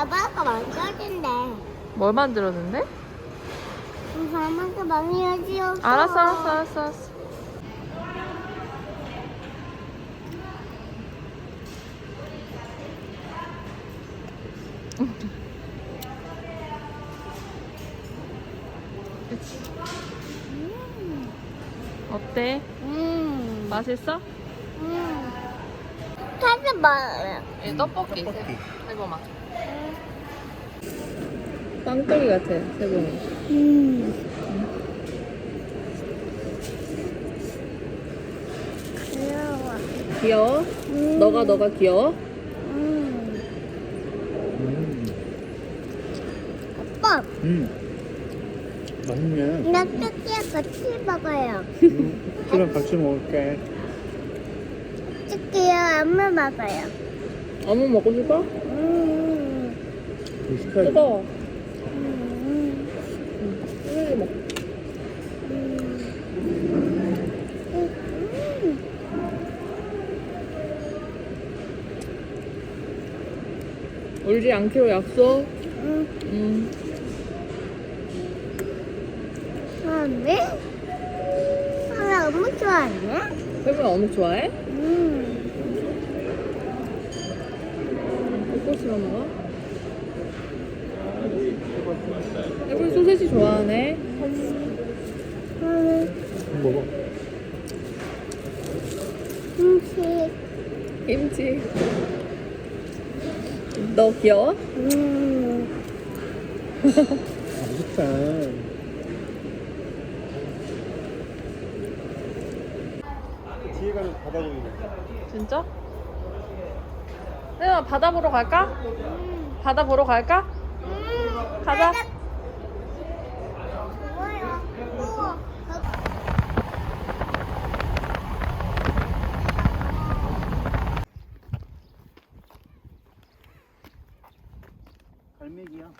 나바가 만들어준대. 뭘 만들었는데? 엄마한테 많이 해주요. 알았어, 알았어, 알았어, 알았어. 그치. 어때? 음. 맛있어? 음. 사실 말해. 예, 떡볶이. 떡볶이. 세범아. 빵떡이 같아, 세범이. 음. 귀여워. 귀여워? 음. 너가 너가 귀여워? 음. 음. 오빠, 음. 맛있네. 나 떡볶이 같이 먹어요. 음. 그럼 같이 먹을게. 떡볶이요, 엄마 먹어요. 어묵 먹고 싶어? 음. 그 스타일. 뜨거워. 음. 이거 먹. 울지 않기로 약속. 아, 왜? 아, 나 너무 좋아하네. 세범이 어묵 좋아해? 음. 싶어 먹어? 세범이 소세지 좋아하네. 음. 먹어. 음식. 김치. 너 귀여워? 음. 맛있다. 뒤에 가면 바다 보이네. 진짜? 세범아 바다 보러 갈까? 바다 보러 갈까? 음. 가자. 좋아요. 우와. 갈매기야.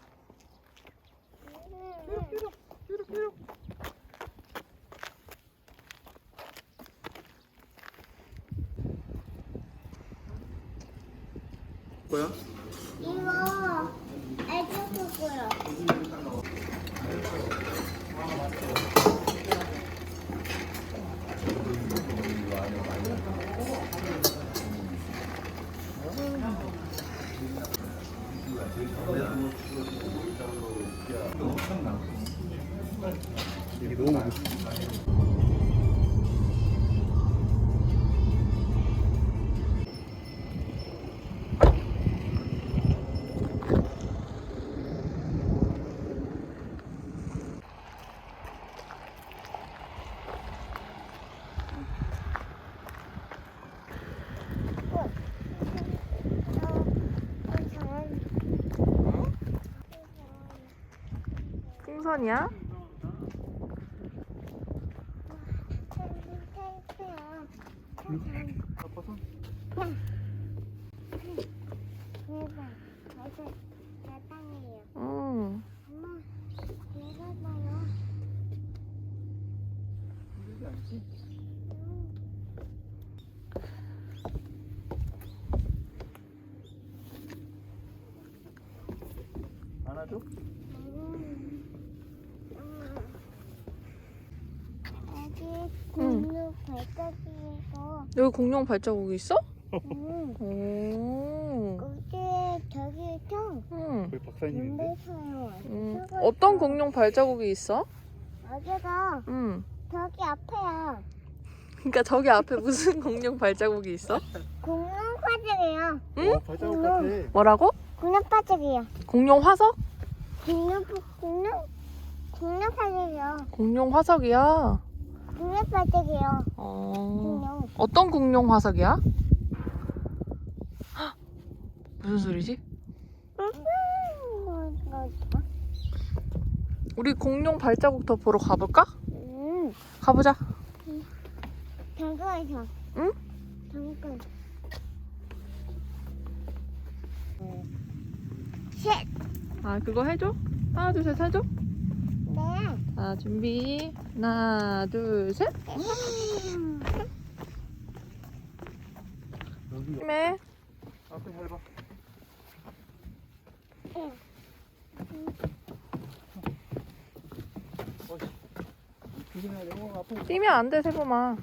뭐야? 이거 애교 거고요. 이게 너무 싶어. 풍선이야? 아빠서? 대단해요. 응. 엄마, 내가 봐요. 힘들지 않지? 안아줘? 여기 공룡 발자국이고, 여기 공룡 발자국이 있어? 음, 오. 여기 저기도 응. 거기 박사님인데? 응. 어떤 공룡 발자국이 있어? 여기가 응. 저기 앞에야. 그러니까 저기 앞에 무슨 공룡 발자국이 있어? 공룡 화석이에요. 응? 어, 발자국 같아. 뭐라고? 공룡 화석이에요. 공룡 화석? 공룡 공룡 공룡 화석이요. 공룡 화석이야. 공룡 화석이요. 어. 공룡. 어떤 공룡 화석이야? 헉! 무슨 소리지? 우리 공룡 발자국 더 보러 가볼까? 음, 가보자. 잠깐만요. 응? 잠깐. 셋. 아 그거 해줘? 하나 둘셋 해줘? 네. 자 준비 하나 둘 셋. 힘내. 앞에 잘 봐. 어, 뛰면 안 돼, 세범아.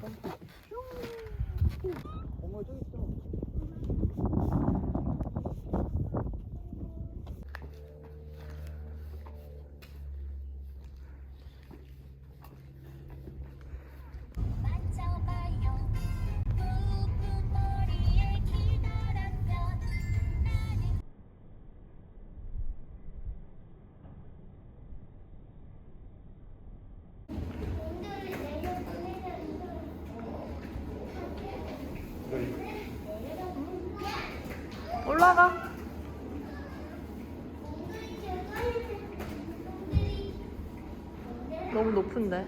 너무 높은데.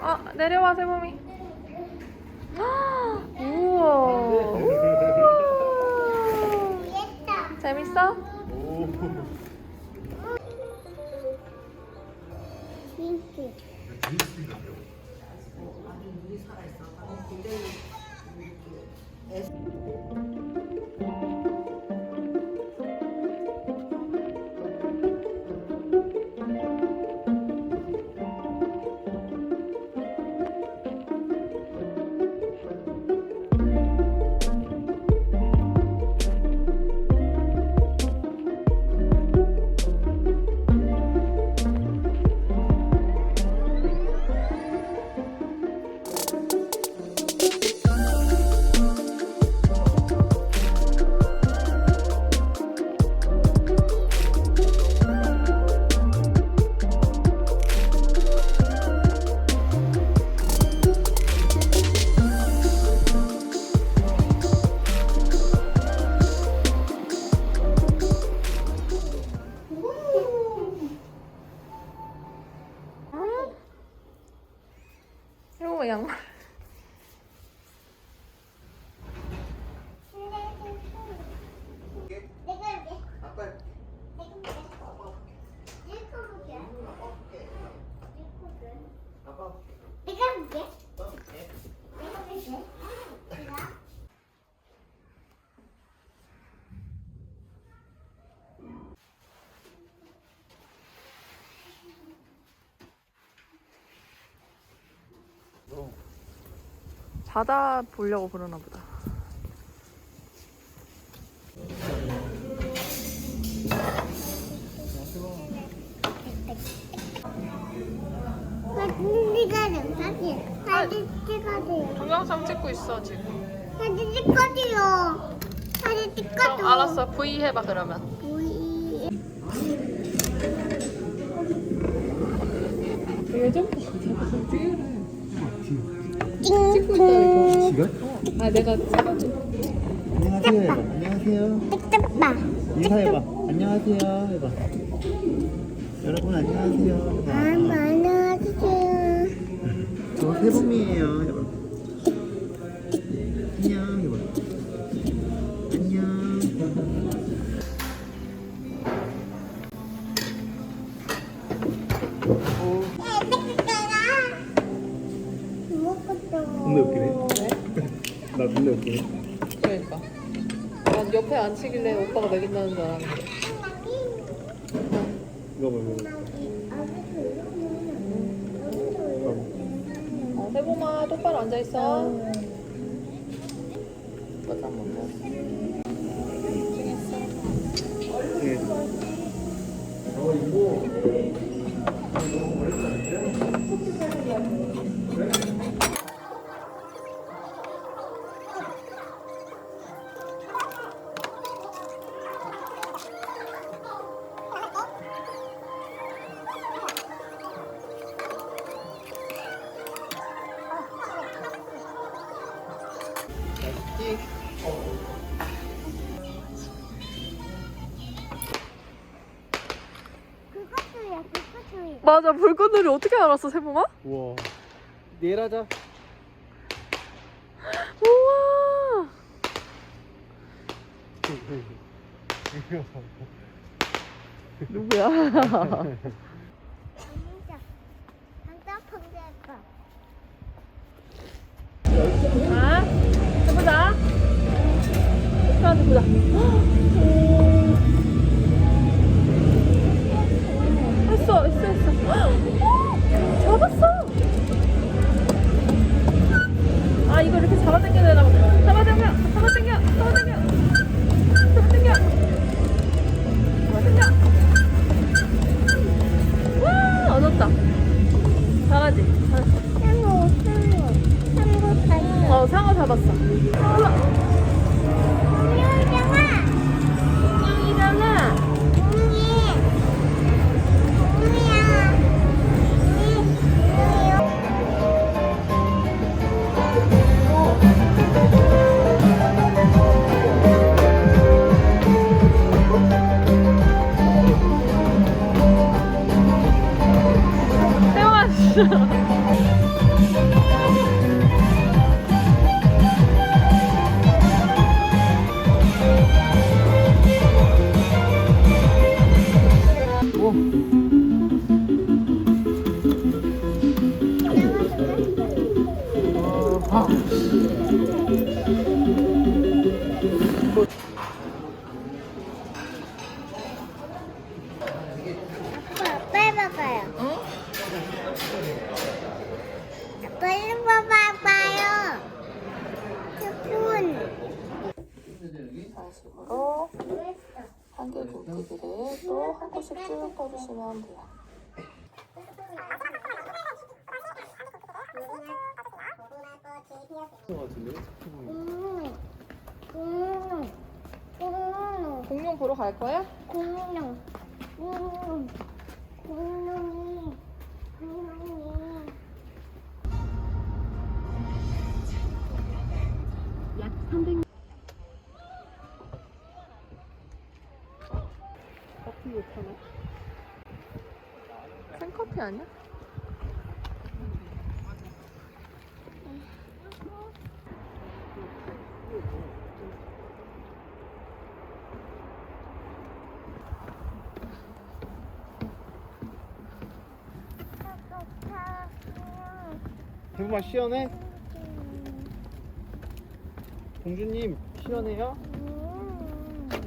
아, 내려와, 세범이. 아, 우와. 예다. 재밌어? 오. 양말. 내가 이제 아빠 아빠 내가 볼게. 내가 볼게. 너 자다 보려고 그러나 보다. 사진 찍어요. 사진. 사진 찍어요. 동영상 찍고 있어, 지금. 사진 찍어요. 사진. 그럼 알았어. V 해봐, 그러면. 보이. 찍고 지금? 아, 내가 찍어줘. 안녕하세요 해봐. 안녕하세요. 찍다. 인사해봐. 안녕하세요 해봐. 여러분 안녕하세요. 아, 해봐. 안녕하세요. 저 세범이에요 해봐. 앉히길래 오빠가 먹인다는 줄 알았는데. 이거 봐 이거. 어, 세범아, 똑바로 앉아 있어. 맞아, 한번 더. 네. 맞아, 불꽃놀이 어떻게 알았어, 세범아? 우와. 내일 하자. 우와! 누구야? 아, 해보자. 올라가는지 보자. 오. 잡았어. 아, 이거 이렇게 잡아당겨야 되나 보다. 잡아당겨, 잡아당겨, 잡아당겨. 잡아당겨. 잡아당겨. 와, 얻었다. 잘하지? 잘했어. 상어, 상어. 상어 다리. 어, 상어 잡았어. 것 같은데? 공룡. 공룡. 공룡. 공룡 보러 갈 거야? 공룡. 공룡. 공룡이. 공룡이. 커피 왜 타나? 생커피 아니야? 대부마 시원해? 공주님 시원해요?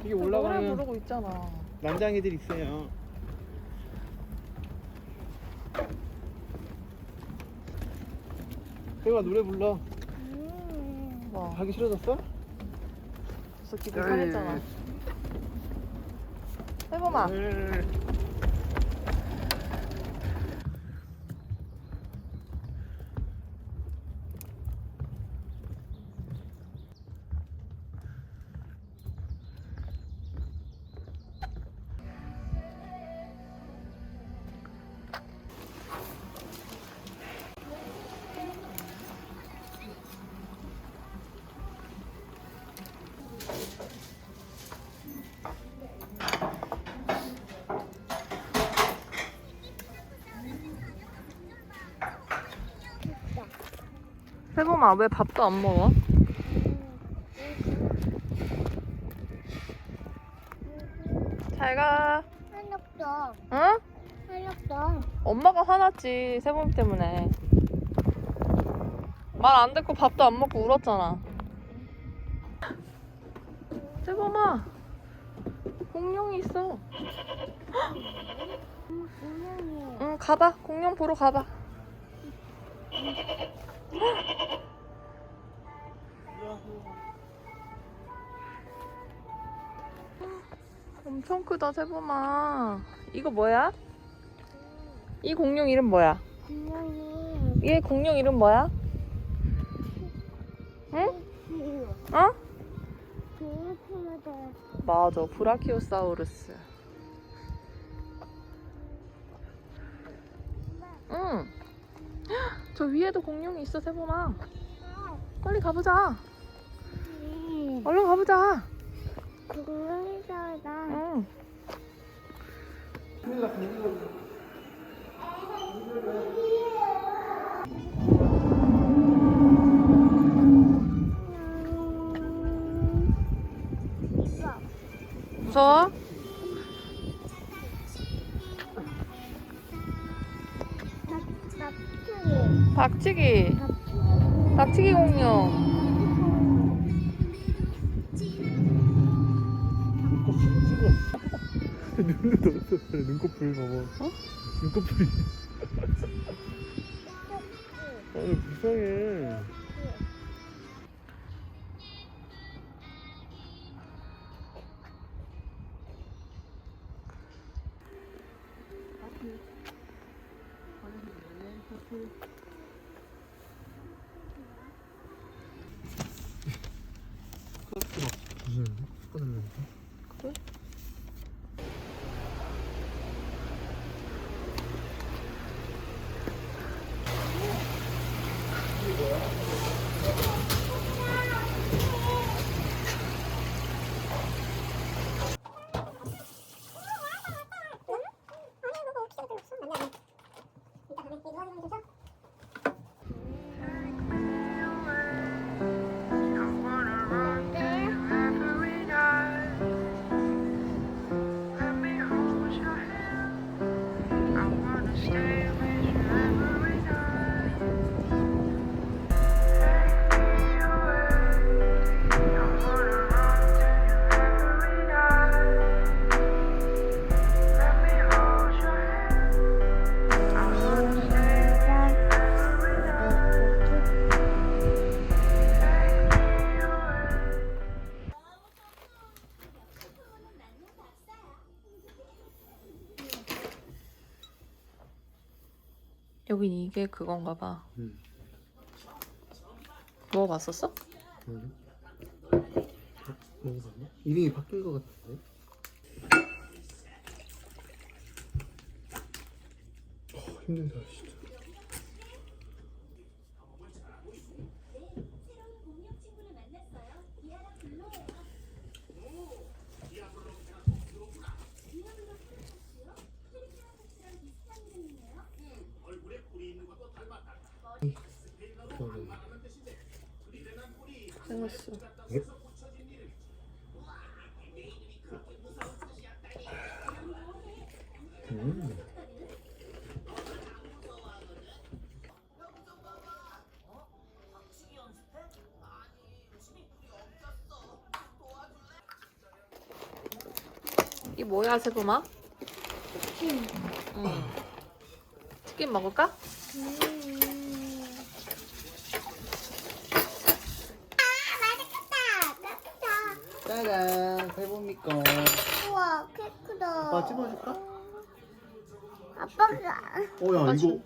이게 노래 올라가면 부르고 있잖아. 난장이들 있어요. 대부마 노래 불러. 뭐, 가기 싫어졌어? 벌써 기분 상했잖아. 해보마. 네. 해보마, 왜 밥도 안 먹어? 잘 가. 한력도. 응? 한력도. 엄마가 화났지, 세범 때문에. 말 안 듣고 밥도 안 먹고 울었잖아. 세범아, 공룡이 있어. 공룡이. 응, 가봐. 공룡 보러 가봐. 엄청 크다, 세범아. 이거 뭐야? 이 공룡 이름 뭐야? 공룡이. 얘 공룡 이름 뭐야? 응? 어? 맞아, 브라키오사우루스. 응. 저 위에도 공룡이 있어, 세범아. 빨리 가보자. 얼른 가보자. 공룡이잖아. 응. 닭튀기. 닭튀기 공룡. 눈꺼풀 봐봐. 어? 눈꺼풀이. 여긴 이게 그건가 봐. 응. 먹어봤었어? 뭐지? 먹어봤나? 이름이 바뀐 것 같은데? 어, 힘들다 진짜. 그러네. 예? 음. 이 뭐야 세범아? 치킨. 응. 치킨 먹을까? 세보미 거. 우와 케이크다. 아빠 찍어줄까? 아빠가 어, 야, 아빠 이거